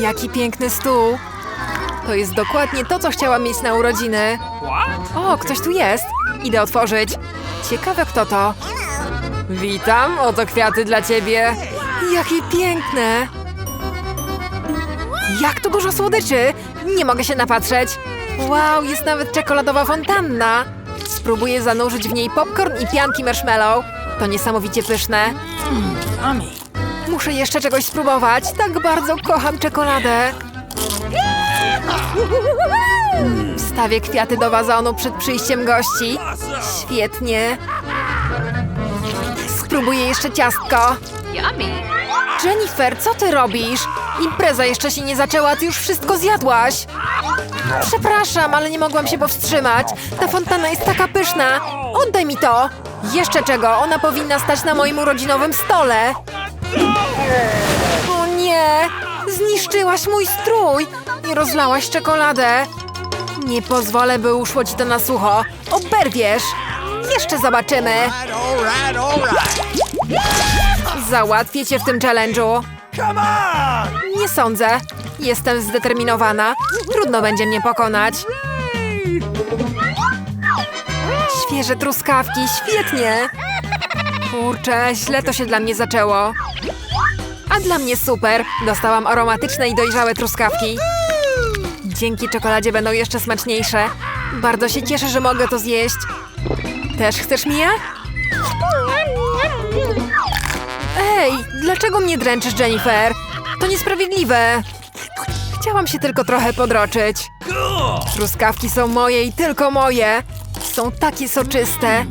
Jaki piękny stół. To jest dokładnie to, co chciałam mieć na urodziny. O, ktoś tu jest. Idę otworzyć. Ciekawe, kto to. Witam, oto kwiaty dla ciebie. Jakie piękne. Jak tu dużo słodyczy. Nie mogę się napatrzeć. Wow, jest nawet czekoladowa fontanna. Spróbuję zanurzyć w niej popcorn i pianki marshmallow. To niesamowicie pyszne. Muszę jeszcze czegoś spróbować. Tak bardzo kocham czekoladę. Wstawię kwiaty do wazonu przed przyjściem gości. Świetnie. Spróbuję jeszcze ciastko. Jennifer, co ty robisz? Impreza jeszcze się nie zaczęła, ty już wszystko zjadłaś. Przepraszam, ale nie mogłam się powstrzymać. Ta fontanna jest taka pyszna. Oddaj mi to. Jeszcze czego? Ona powinna stać na moim urodzinowym stole. O nie! Zniszczyłaś mój strój i rozlałaś czekoladę. Nie pozwolę, by uszło ci to na sucho. Oberwiesz. Jeszcze zobaczymy. Załatwię cię w tym challenge'u. Nie sądzę. Jestem zdeterminowana. Trudno będzie mnie pokonać. Świeże truskawki, świetnie. Kurczę, źle to się dla mnie zaczęło. A dla mnie super. Dostałam aromatyczne i dojrzałe truskawki. Dzięki czekoladzie będą jeszcze smaczniejsze. Bardzo się cieszę, że mogę to zjeść. Też chcesz, Mia? Ej, dlaczego mnie dręczysz, Jennifer? To niesprawiedliwe. Chciałam się tylko trochę podroczyć. Truskawki są moje i tylko moje. Są takie soczyste.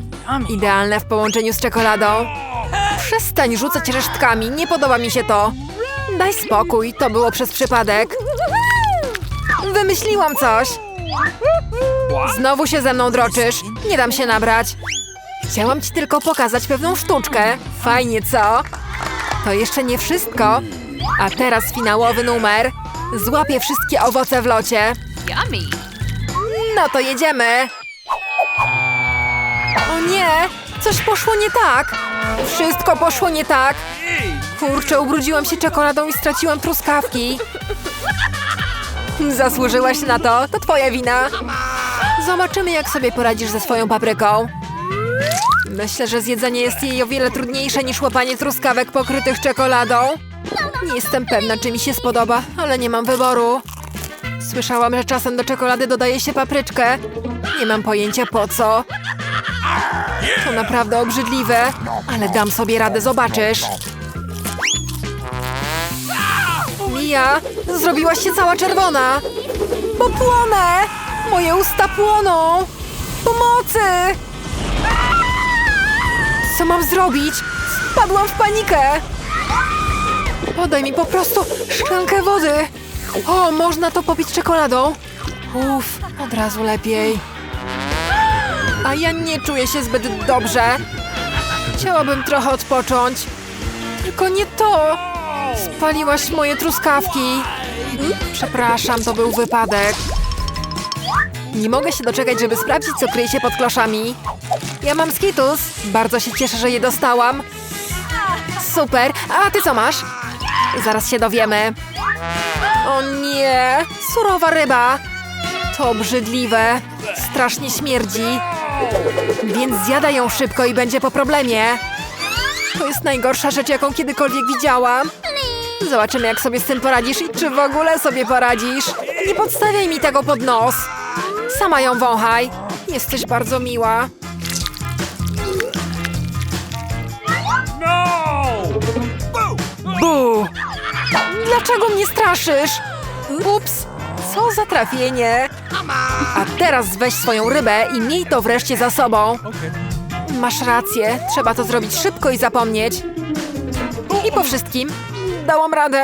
Idealne w połączeniu z czekoladą. Przestań rzucać resztkami, nie podoba mi się to. Daj spokój, to było przez przypadek. Wymyśliłam coś. Znowu się ze mną droczysz. Nie dam się nabrać. Chciałam ci tylko pokazać pewną sztuczkę. Fajnie, co? To jeszcze nie wszystko. A teraz finałowy numer. Złapię wszystkie owoce w locie. Yummy. No to jedziemy. Nie! Coś poszło nie tak. Wszystko poszło nie tak. Kurczę, ubrudziłam się czekoladą i straciłam truskawki. Zasłużyłaś na to. To twoja wina. Zobaczymy, jak sobie poradzisz ze swoją papryką. Myślę, że zjedzenie jest jej o wiele trudniejsze niż łapanie truskawek pokrytych czekoladą. Nie jestem pewna, czy mi się spodoba, ale nie mam wyboru. Słyszałam, że czasem do czekolady dodaje się papryczkę. Nie mam pojęcia po co. To naprawdę obrzydliwe, ale dam sobie radę, zobaczysz. Mia, zrobiłaś się cała czerwona. Bo płonę! Moje usta płoną! Pomocy! Co mam zrobić? Wpadłam w panikę! Podaj mi po prostu szklankę wody. O, można to popić czekoladą. Uff, od razu lepiej. A ja nie czuję się zbyt dobrze. Chciałabym trochę odpocząć. Tylko nie to. Spaliłaś moje truskawki. Przepraszam, to był wypadek. Nie mogę się doczekać, żeby sprawdzić, co kryje się pod kloszami. Ja mam skitus. Bardzo się cieszę, że je dostałam. Super. A ty co masz? Zaraz się dowiemy. O nie! Surowa ryba! To obrzydliwe. Strasznie śmierdzi. Więc zjada ją szybko i będzie po problemie. To jest najgorsza rzecz, jaką kiedykolwiek widziałam. Zobaczymy, jak sobie z tym poradzisz i czy w ogóle sobie poradzisz. Nie podstawiaj mi tego pod nos. Sama ją wąchaj. Jesteś bardzo miła. No! Bu! Dlaczego mnie straszysz? Ups, co za trafienie. A teraz weź swoją rybę i miej to wreszcie za sobą. Masz rację, trzeba to zrobić szybko i zapomnieć. I po wszystkim dałam radę.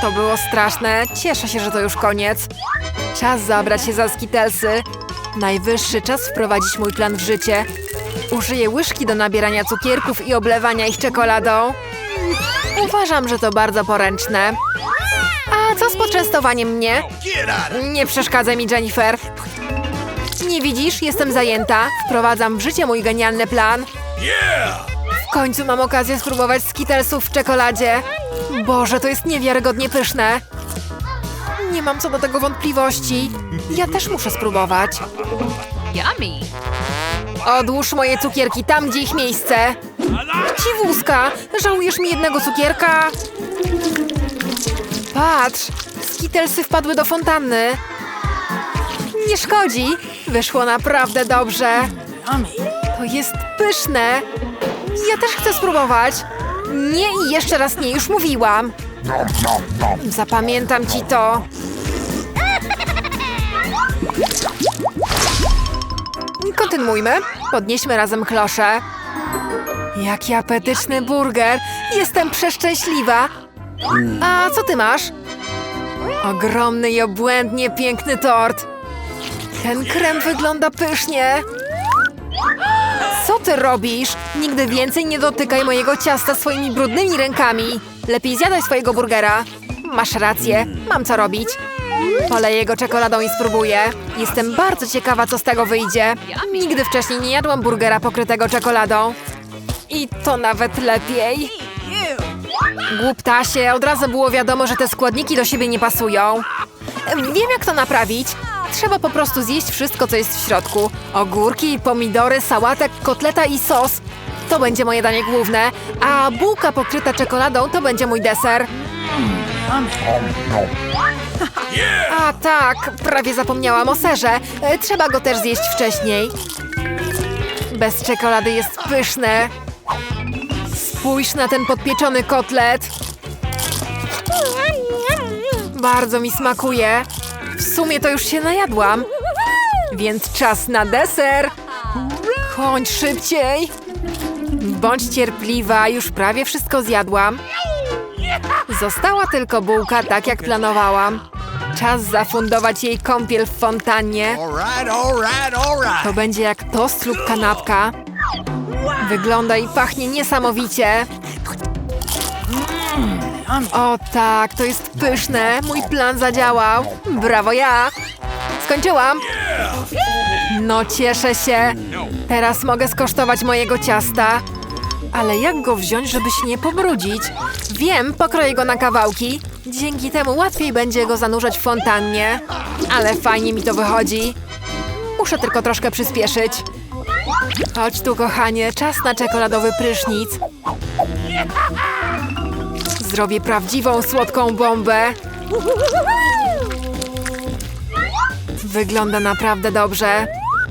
To było straszne. Cieszę się, że to już koniec. Czas zabrać się za skitelsy. Najwyższy czas wprowadzić mój plan w życie. Użyję łyżki do nabierania cukierków i oblewania ich czekoladą. Uważam, że to bardzo poręczne. A co z poczęstowaniem mnie? Nie przeszkadza mi, Jennifer. Nie widzisz? Jestem zajęta. Wprowadzam w życie mój genialny plan. Yeah! W końcu mam okazję spróbować skittlesów w czekoladzie. Boże, to jest niewiarygodnie pyszne. Nie mam co do tego wątpliwości. Ja też muszę spróbować. Yummy. Odłóż moje cukierki tam, gdzie ich miejsce. Dziwuska, żałujesz mi jednego cukierka? Patrz, skitelsy wpadły do fontanny. Nie szkodzi, wyszło naprawdę dobrze. To jest pyszne. Ja też chcę spróbować. Nie i jeszcze raz nie, już mówiłam. Zapamiętam ci to. Kontynuujmy. Podnieśmy razem klosze. Jaki apetyczny burger. Jestem przeszczęśliwa. A co ty masz? Ogromny i obłędnie piękny tort. Ten krem wygląda pysznie. Co ty robisz? Nigdy więcej nie dotykaj mojego ciasta swoimi brudnymi rękami. Lepiej zjadaj swojego burgera. Masz rację, mam co robić. Poleję go czekoladą i spróbuję. Jestem bardzo ciekawa, co z tego wyjdzie. Nigdy wcześniej nie jadłam burgera pokrytego czekoladą. I to nawet lepiej. Głuptasie, od razu było wiadomo, że te składniki do siebie nie pasują. Wiem, jak to naprawić. Trzeba po prostu zjeść wszystko, co jest w środku. Ogórki, pomidory, sałatek, kotleta i sos. To będzie moje danie główne, a bułka pokryta czekoladą to będzie mój deser. A tak, prawie zapomniałam o serze. E, Trzeba go też zjeść wcześniej. Bez czekolady jest pyszne. Spójrz na ten podpieczony kotlet. Bardzo mi smakuje. W sumie to już się najadłam. Więc czas na deser. Kończ szybciej. Bądź cierpliwa, już prawie wszystko zjadłam. Została tylko bułka, tak jak planowałam. Czas zafundować jej kąpiel w fontannie. To będzie jak tost lub kanapka. Wygląda i pachnie niesamowicie. O tak, to jest pyszne. Mój plan zadziałał. Brawo ja. Skończyłam. No cieszę się. Teraz mogę skosztować mojego ciasta. Ale jak go wziąć, żeby się nie pobrudzić? Wiem, pokroję go na kawałki. Dzięki temu łatwiej będzie go zanurzać w fontannie. Ale fajnie mi to wychodzi. Muszę tylko troszkę przyspieszyć. Chodź tu, kochanie, czas na czekoladowy prysznic. Zrobię prawdziwą słodką bombę. Wygląda naprawdę dobrze.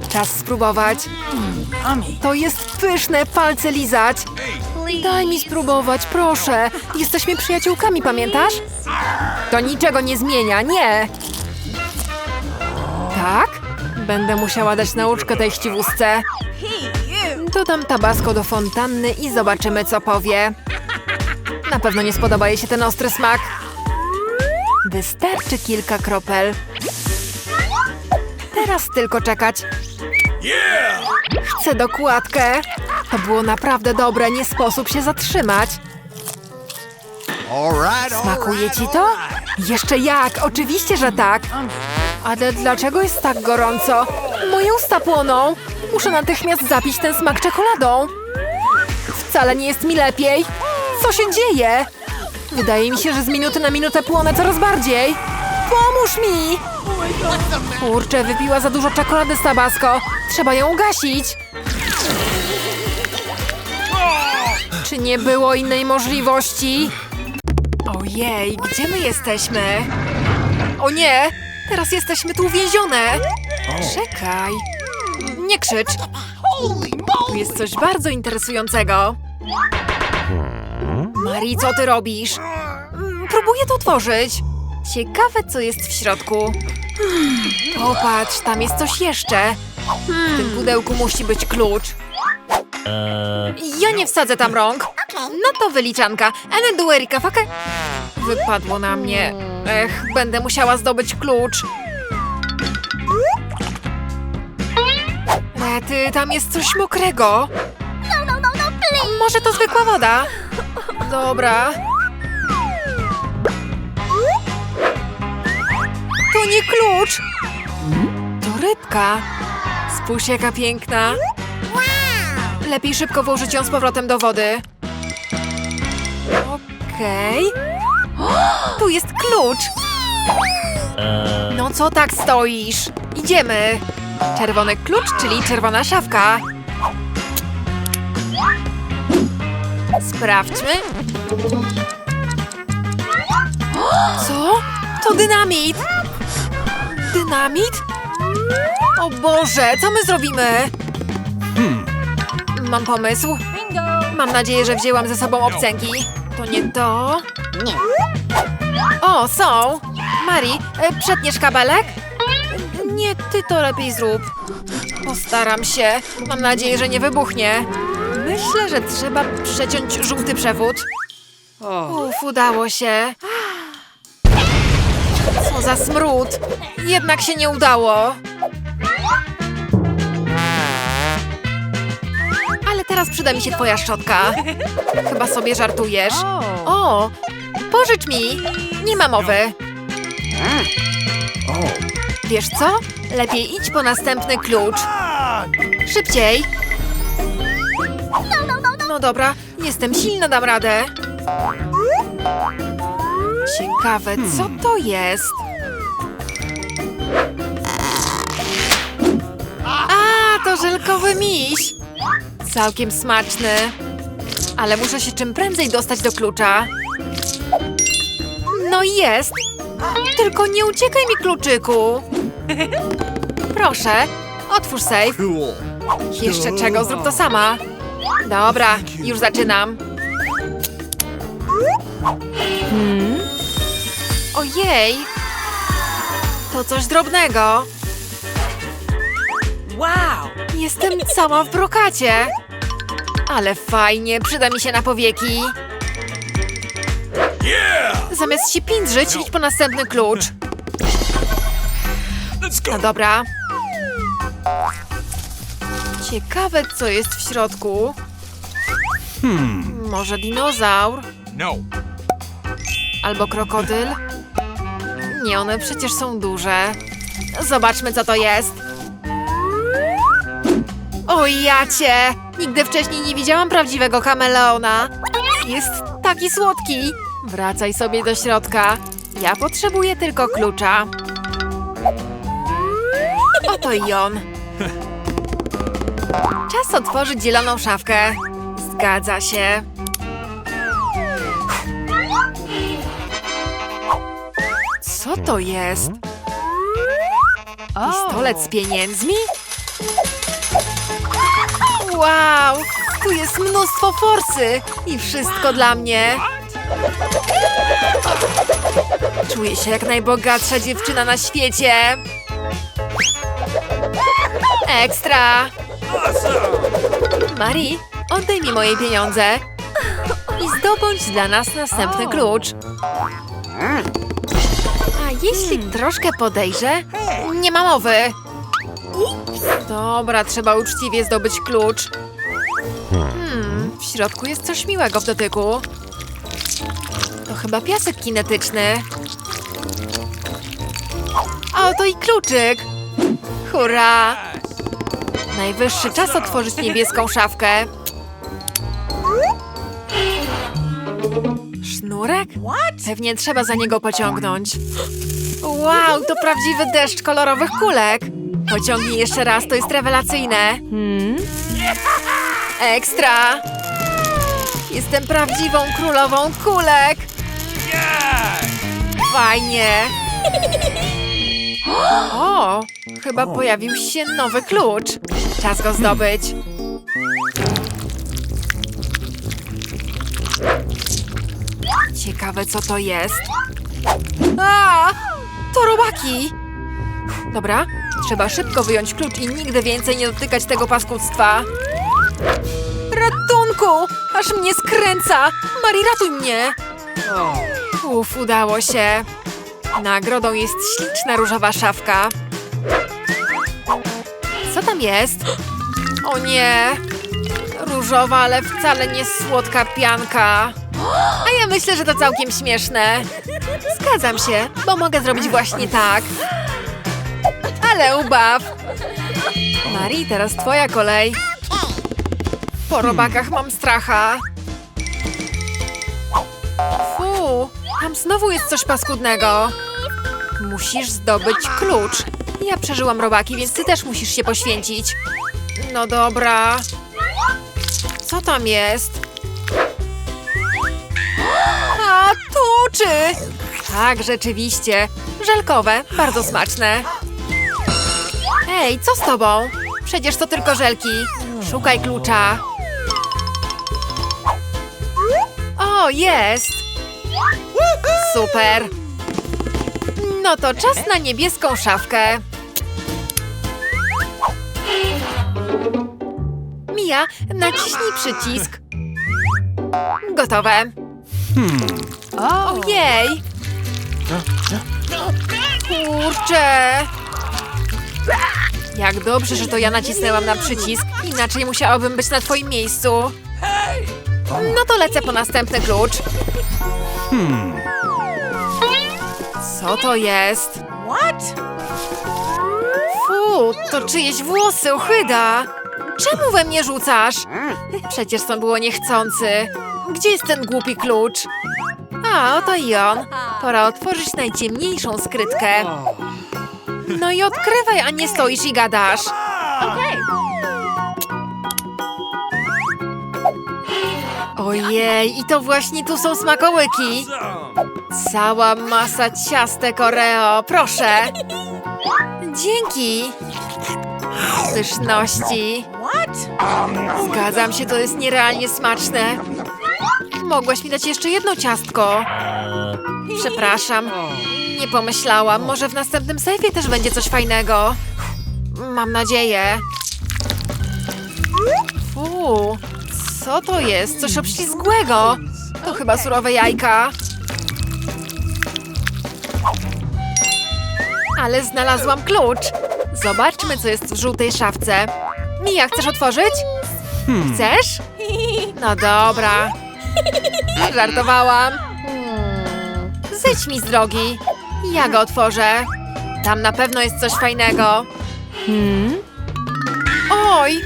Czas spróbować. To jest pyszne, palce lizać. Daj mi spróbować, proszę. Jesteśmy przyjaciółkami, pamiętasz? To niczego nie zmienia, nie. Tak? Będę musiała dać nauczkę tej chciwusce. Dodam tabasco do fontanny i zobaczymy, co powie. Na pewno nie spodoba jej się ten ostry smak. Wystarczy kilka kropel. Teraz tylko czekać. Chcę dokładkę. To było naprawdę dobre, nie sposób się zatrzymać. Smakuje ci to? Jeszcze jak, oczywiście, że tak. Ale dlaczego jest tak gorąco? Moje usta płoną. Muszę natychmiast zapić ten smak czekoladą. Wcale nie jest mi lepiej. Co się dzieje? Wydaje mi się, że z minuty na minutę płonę coraz bardziej. Pomóż mi! Kurczę, wypiła za dużo czekolady z tabasco. Trzeba ją ugasić. Czy nie było innej możliwości? Ojej, gdzie my jesteśmy? O nie! Teraz jesteśmy tu uwięzione! Czekaj! Nie krzycz! Tu jest coś bardzo interesującego. Mari, co ty robisz? Mm, Próbuję to otworzyć. Ciekawe, co jest w środku. Popatrz, tam jest coś jeszcze. W tym pudełku musi być klucz. Ja nie wsadzę tam rąk. No to wyliczanka. Ene du Erika fake. Wypadło na mnie. Ech, będę musiała zdobyć klucz. Rety, tam jest coś mokrego. Może to zwykła woda? Dobra. To nie klucz. To rybka. Spójrz jaka piękna. Lepiej szybko włożyć ją z powrotem do wody. Okej. Tu jest klucz! No co tak stoisz? Idziemy! Czerwony klucz, czyli czerwona szafka. Sprawdźmy. Co? To dynamit! Dynamit? O Boże, co my zrobimy? Mam pomysł. Mam nadzieję, że wzięłam ze sobą obcęgi. To nie to? O, są! Mari, e, przetniesz kabelek? Nie, ty to lepiej zrób. Postaram się. Mam nadzieję, że nie wybuchnie. Myślę, że trzeba przeciąć żółty przewód. Uf, udało się. Co za smród. Jednak się nie udało. Ale teraz przyda mi się twoja szczotka. Chyba sobie żartujesz. O, pożycz mi. Nie ma mowy. Wiesz co? Lepiej idź po następny klucz. Szybciej. No dobra, jestem silna, dam radę. Ciekawe, co to jest? A, to żelkowy miś. Całkiem smaczny. Ale muszę się czym prędzej dostać do klucza. No i jest. Tylko nie uciekaj mi, kluczyku. Proszę, otwórz safe. Jeszcze czego? Zrób to sama. Dobra, już zaczynam. Hmm? Ojej! To coś drobnego. Wow! Jestem cała w brokacie. Ale fajnie, przyda mi się na powieki. Zamiast się pindrzyć, idź po następny klucz. No dobra. Ciekawe, co jest w środku. Może dinozaur? No. Albo krokodyl? Nie, one przecież są duże. Zobaczmy, co to jest. O jacie! Nigdy wcześniej nie widziałam prawdziwego kameleona. Jest taki słodki. Wracaj sobie do środka. Ja potrzebuję tylko klucza. Oto i on. Czas otworzyć zieloną szafkę. Zgadza się. Co to jest? Pistolet z pieniędzmi? Wow! Tu jest mnóstwo forsy i wszystko dla mnie. Czuję się jak najbogatsza dziewczyna na świecie. Ekstra! Mari, oddaj mi moje pieniądze i zdobądź dla nas następny klucz. A jeśli troszkę podejrzę? Nie ma mowy. Dobra, trzeba uczciwie zdobyć klucz. Hmm, w środku jest coś miłego w dotyku. Chyba piasek kinetyczny. A oto i kluczyk. Hurra! Najwyższy czas otworzyć niebieską szafkę. Sznurek? Pewnie trzeba za niego pociągnąć. Wow, to prawdziwy deszcz kolorowych kulek. Pociągnij jeszcze raz, to jest rewelacyjne. Ekstra! Jestem prawdziwą królową kulek. Fajnie. O, chyba pojawił się nowy klucz. Czas go zdobyć. Ciekawe, co to jest. A, to robaki. Dobra, trzeba szybko wyjąć klucz i nigdy więcej nie dotykać tego paskudztwa. Ratunku! Aż mnie skręca! Mari, ratuj mnie! Uf, udało się. Nagrodą jest śliczna różowa szafka. Co tam jest? O nie! Różowa, ale wcale nie słodka pianka. A ja myślę, że to całkiem śmieszne. Zgadzam się, bo mogę zrobić właśnie tak. Ale ubaw. Marii, teraz twoja kolej. Po robakach mam stracha. Tam znowu jest coś paskudnego. Musisz zdobyć klucz. Ja przeżyłam robaki, więc ty też musisz się poświęcić. No dobra. Co tam jest? A, tuczy! Tak, rzeczywiście. Żelkowe, bardzo smaczne. Ej, co z tobą? Przecież to tylko żelki. Szukaj klucza. O, jest! Super! No to czas na niebieską szafkę. Mia, naciśnij przycisk. Gotowe. Ojej! Kurczę! Jak dobrze, że to ja nacisnęłam na przycisk, inaczej musiałabym być na twoim miejscu. No to lecę po następny klucz. Co to jest? What? Fu, to czyjeś włosy, ochyda! Czemu we mnie rzucasz? Przecież to było niechcący. Gdzie jest ten głupi klucz? A, oto i on. Pora otworzyć najciemniejszą skrytkę. No i odkrywaj, a nie stoisz i gadasz. Ojej, i to właśnie tu są smakołyki. Cała masa ciastek Oreo, proszę. Dzięki. Pyszności. Zgadzam się, to jest nierealnie smaczne. Mogłaś mi dać jeszcze jedno ciastko. Przepraszam. Nie pomyślałam. Może w następnym sejfie też będzie coś fajnego. Mam nadzieję. Fu, co to jest? Coś obślizgłego. To chyba surowe jajka. Ale znalazłam klucz. Zobaczmy, co jest w żółtej szafce. Mija, chcesz otworzyć? Chcesz? No dobra. Żartowałam. Zejdź mi z drogi. Ja go otworzę. Tam na pewno jest coś fajnego. Oj!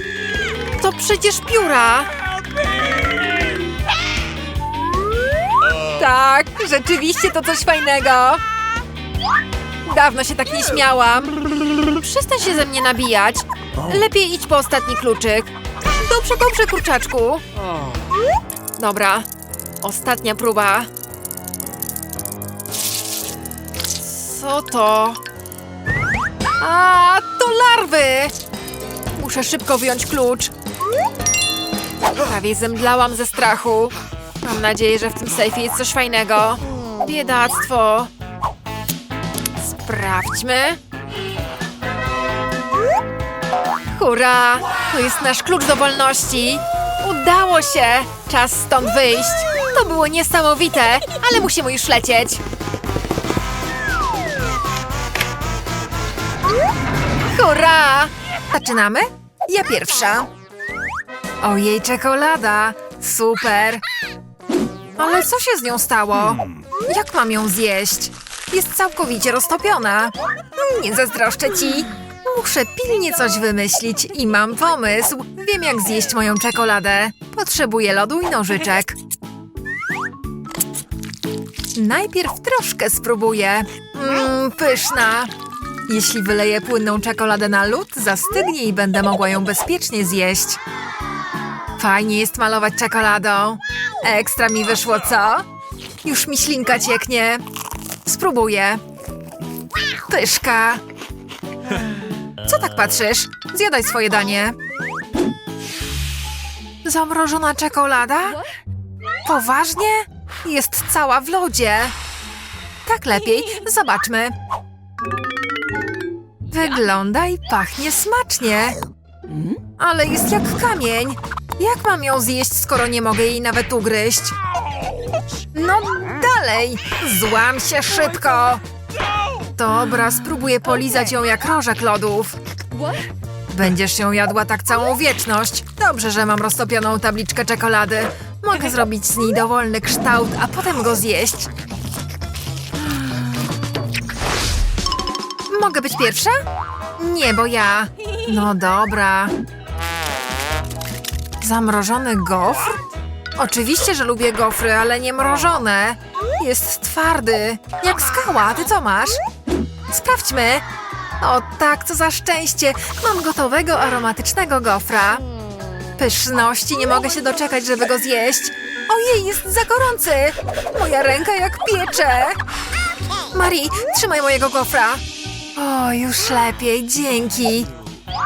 To przecież pióra! Tak, rzeczywiście to coś fajnego. Dawno się tak nie śmiałam. Przestań się ze mnie nabijać. Lepiej idź po ostatni kluczyk. Dobrze, dobrze, kurczaczku. Dobra, ostatnia próba. Co to? A, to larwy! Muszę szybko wyjąć klucz. Prawie zemdlałam ze strachu. Mam nadzieję, że w tym sejfie jest coś fajnego. Biedactwo. Sprawdźmy. Hurra! To jest nasz klucz do wolności. Udało się! Czas stąd wyjść. To było niesamowite, ale musimy już lecieć. Hurra! Zaczynamy? Ja pierwsza. Ojej, czekolada. Super. Ale co się z nią stało? Jak mam ją zjeść? Jest całkowicie roztopiona. Nie zazdroszczę ci. Muszę pilnie coś wymyślić i mam pomysł. Wiem, jak zjeść moją czekoladę. Potrzebuję lodu i nożyczek. Najpierw troszkę spróbuję. Mmm, pyszna. Jeśli wyleję płynną czekoladę na lód, zastygnie i będę mogła ją bezpiecznie zjeść. Fajnie jest malować czekoladą. Ekstra mi wyszło, co? Już mi ślinka cieknie. Spróbuję. Pyszka. Co tak patrzysz? Zjadaj swoje danie. Zamrożona czekolada? Poważnie? Jest cała w lodzie. Tak lepiej. Zobaczmy. Wygląda i pachnie smacznie. Ale jest jak kamień. Jak mam ją zjeść, skoro nie mogę jej nawet ugryźć? No dalej! Złam się szybko! Dobra, spróbuję polizać ją jak rożek lodów. Będziesz ją jadła tak całą wieczność. Dobrze, że mam roztopioną tabliczkę czekolady. Mogę zrobić z niej dowolny kształt, a potem go zjeść. Mogę być pierwsza? Nie, bo ja. No dobra. Zamrożony gofr? Oczywiście, że lubię gofry, ale nie mrożone. Jest twardy, jak skała. Ty co masz? Sprawdźmy. O tak, co za szczęście. Mam gotowego aromatycznego gofra. Pyszności, nie mogę się doczekać, żeby go zjeść. Ojej, jest za gorący. Moja ręka jak piecze. Marii, trzymaj mojego gofra. O, już lepiej, dzięki.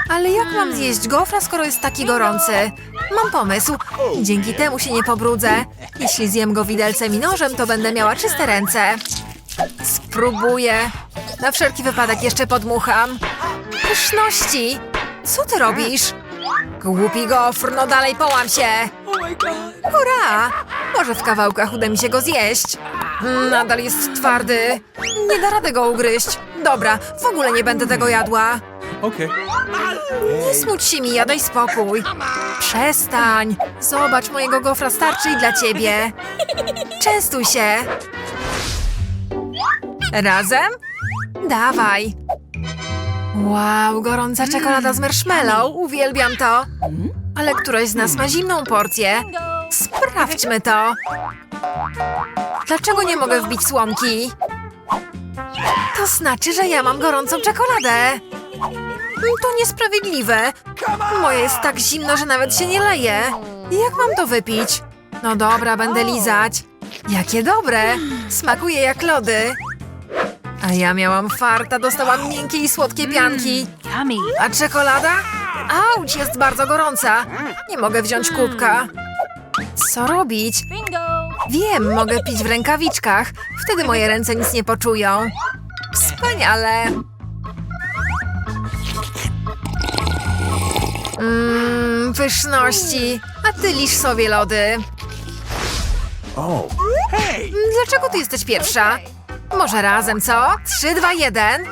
Ale jak mam zjeść gofra, skoro jest taki gorący? Mam pomysł. Dzięki temu się nie pobrudzę. Jeśli zjem go widelcem i nożem, to będę miała czyste ręce. Spróbuję. Na wszelki wypadek jeszcze podmucham. Pyszności! Co ty robisz? Głupi gofr, no dalej połam się! Hurra! Może w kawałkach uda mi się go zjeść. Nadal jest twardy. Nie da rady go ugryźć. Dobra, w ogóle nie będę tego jadła. Okay. Nie smuć się mi, daj spokój. Przestań. Zobacz, mojego gofra starczy i dla ciebie. Częstuj się. Razem? Dawaj. Wow, gorąca czekolada z marshmallow. Uwielbiam to. Ale któraś z nas ma zimną porcję. Sprawdźmy to. Dlaczego nie mogę wbić słomki? To znaczy, że ja mam gorącą czekoladę. To niesprawiedliwe. Moje jest tak zimno, że nawet się nie leje. Jak mam to wypić? No dobra, będę lizać. Jakie dobre. Smakuje jak lody. A ja miałam farta, dostałam miękkie i słodkie pianki. Yummy. A czekolada? Auć, jest bardzo gorąca. Nie mogę wziąć kubka. Co robić? Wiem, mogę pić w rękawiczkach. Wtedy moje ręce nic nie poczują. Wspaniale. Mmm, pyszności. A ty lisz sobie lody. Oh. Hey! Dlaczego ty jesteś pierwsza? Może razem, co? Trzy, dwa, jeden.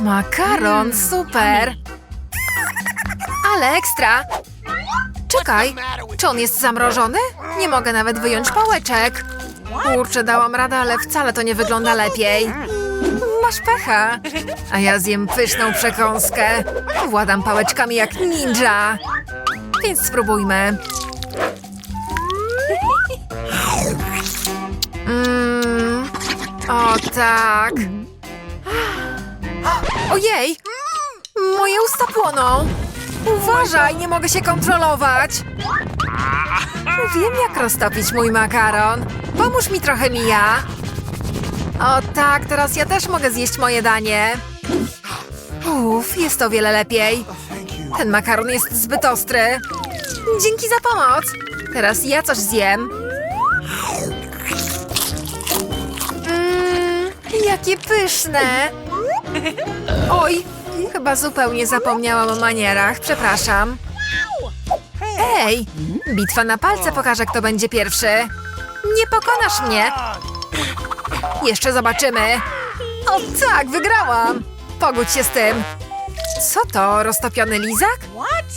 Makaron, super. Ale ekstra. Czekaj, czy on jest zamrożony? Nie mogę nawet wyjąć pałeczek. Kurczę, dałam radę, ale wcale to nie wygląda lepiej. Masz pecha. A ja zjem pyszną przekąskę. Władam pałeczkami jak ninja. Więc spróbujmy. Mmm. O tak. Ojej! Moje usta płoną. Uważaj, nie mogę się kontrolować. Wiem, jak roztopić mój makaron. Pomóż mi trochę, Mija. O tak, teraz ja też mogę zjeść moje danie. Uff, jest o wiele lepiej. Ten makaron jest zbyt ostry. Dzięki za pomoc. Teraz ja coś zjem. Mmm, jakie pyszne! Oj, chyba zupełnie zapomniałam o manierach, przepraszam. Ej, bitwa na palce pokaże, kto będzie pierwszy. Nie pokonasz mnie! Jeszcze zobaczymy. O tak, wygrałam! Pogódź się z tym. Co to, roztopiony lizak?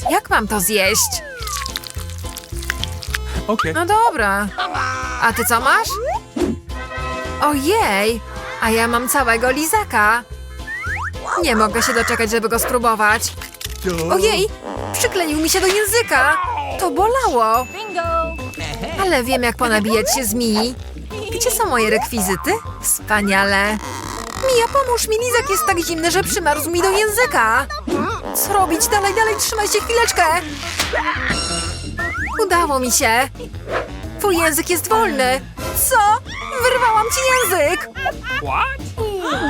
Jak mam to zjeść? Okay. No dobra. A ty co masz? Ojej, a ja mam całego lizaka. Nie mogę się doczekać, żeby go spróbować. Ojej, przykleił mi się do języka. To bolało. Ale wiem, jak ponabijać się z Mii. Gdzie są moje rekwizyty? Wspaniale. Mija, pomóż mi, lizak jest tak zimny, że przymarzł mi do języka. Co robić? Dalej, dalej, trzymaj się chwileczkę. Udało mi się. Twój język jest wolny. Co? Wyrwałam ci język.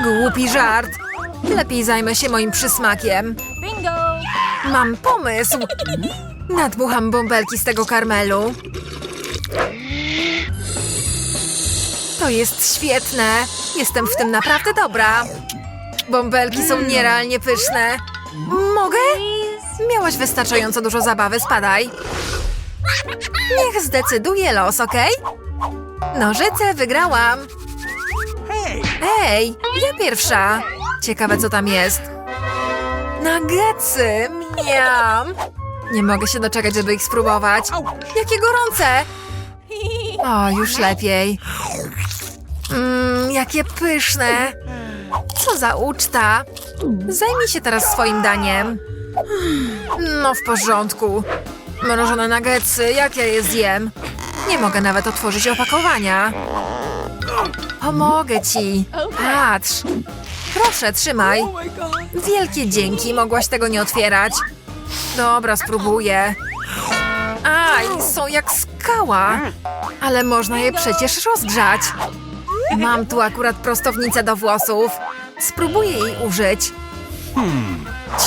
Głupi żart. Lepiej zajmę się moim przysmakiem. Mam pomysł. Nadmucham bąbelki z tego karmelu. To jest świetne. Jestem w tym naprawdę dobra. Bąbelki są nierealnie pyszne. Mogę? Miałaś wystarczająco dużo zabawy, spadaj. Niech zdecyduje los, okej? Nożyce, wygrałam. Ej, ja pierwsza. Ciekawe, co tam jest. Nuggetsy, miam. Nie mogę się doczekać, żeby ich spróbować. Jakie gorące. O, już lepiej. Mmm, jakie pyszne. Co za uczta. Zajmij się teraz swoim daniem. No, w porządku. Mrożone nuggetsy, jak ja je zjem? Nie mogę nawet otworzyć opakowania. Pomogę ci. Patrz. Proszę, trzymaj. Wielkie dzięki, mogłaś tego nie otwierać. Dobra, spróbuję. Aj, są jak skała. Ale można je przecież rozgrzać. Mam tu akurat prostownicę do włosów. Spróbuję jej użyć.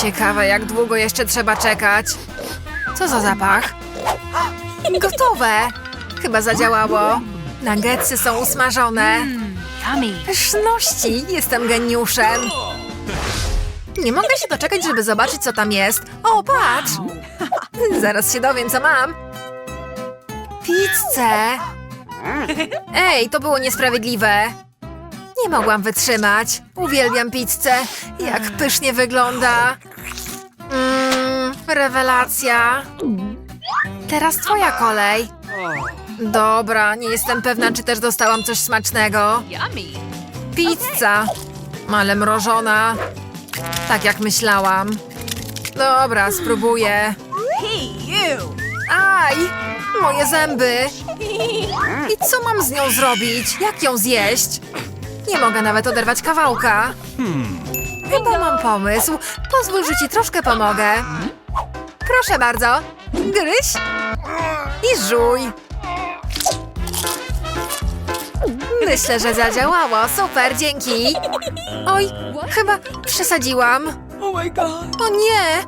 Ciekawe, jak długo jeszcze trzeba czekać. Co za zapach? Gotowe! Chyba zadziałało. Nuggetsy są usmażone. Yummy. Pyszności! Jestem geniuszem. Nie mogę się doczekać, żeby zobaczyć, co tam jest. O, patrz! Zaraz się dowiem, co mam. Pizzę! Ej, to było niesprawiedliwe. Nie mogłam wytrzymać. Uwielbiam pizzę. Jak pysznie wygląda. Mmm, rewelacja. Teraz twoja kolej. Dobra, nie jestem pewna, czy też dostałam coś smacznego. Pizza, ale mrożona. Tak jak myślałam. Dobra, spróbuję. Aj, moje zęby. I co mam z nią zrobić? Jak ją zjeść? Nie mogę nawet oderwać kawałka. Chyba mam pomysł. Pozwól, że ci troszkę pomogę. Proszę bardzo. Gryź i żuj. Myślę, że zadziałało. Super, dzięki. Oj, chyba przesadziłam. O nie!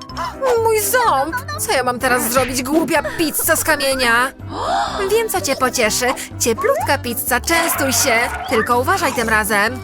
Mój ząb! Co ja mam teraz zrobić, głupia pizza z kamienia? Wiem, co cię pocieszy. Cieplutka pizza, częstuj się. Tylko uważaj tym razem.